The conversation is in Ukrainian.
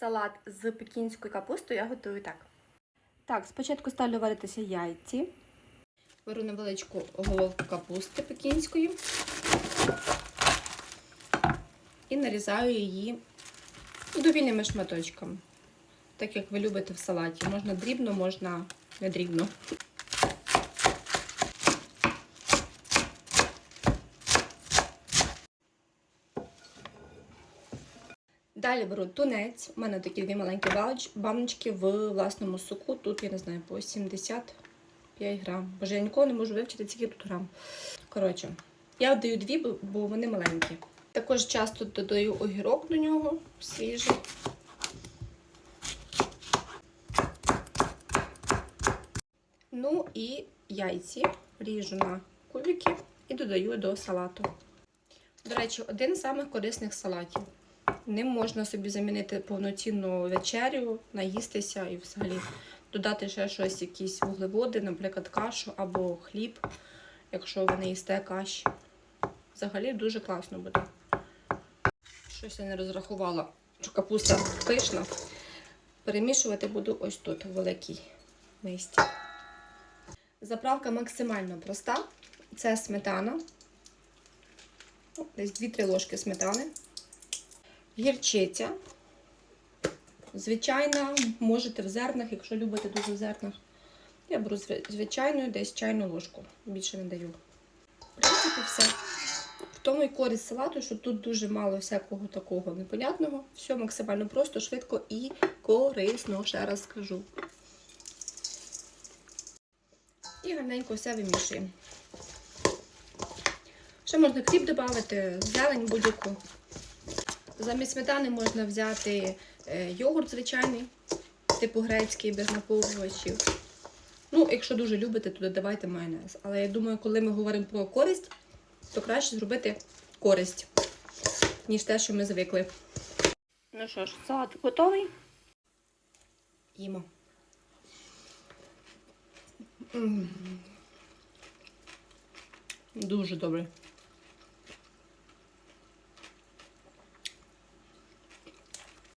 Салат з пекінською капустою я готую так. Так, спочатку ставлю варитися яйці. Беру невеличку головку капусти пекінської і нарізаю її довільними шматочками. Так як ви любите в салаті. Можна дрібно, можна не дрібно. Далі беру тунець. У мене такі дві маленькі баночки в власному соку. Тут, я не знаю, по 75 грам. Боже, я ніколи не можу вивчити, скільки тут грам. Коротше, я даю дві, бо- вони маленькі. Також часто додаю огірок до нього свіжий. Ну і яйці ріжу на кубики і додаю до салату. До речі, один з самих корисних салатів. Ним можна собі замінити повноцінну вечерю, наїстися і взагалі додати ще щось, якісь вуглеводи, наприклад, кашу або хліб, якщо ви не їсте каші. Взагалі дуже класно буде. Щось я не розрахувала, що капуста пишна. Перемішувати буду ось тут, в великій мисці. Заправка максимально проста. Це сметана. Ну, Десь 2-3 ложки сметани. Гірчиця. Звичайна, можете в зернах, якщо любите дуже в зернах. Я беру звичайну десь чайну ложку. Більше не даю. В принципі, все. В тому і користь салату, що тут дуже мало всякого такого непонятного. Все максимально просто, швидко і корисно, ще раз скажу. І гарненько все вимішуємо. Ще можна кріп додати, зелень будь-яку. Замість сметани можна взяти е, йогурт звичайний, типу грецький, без наповнювачів. Ну, якщо дуже любите, то додавайте майонез. Але я думаю, коли ми говоримо про користь, то краще зробити користь, ніж те, що ми звикли. Ну що ж, салат готовий. Їмо. Дуже добре.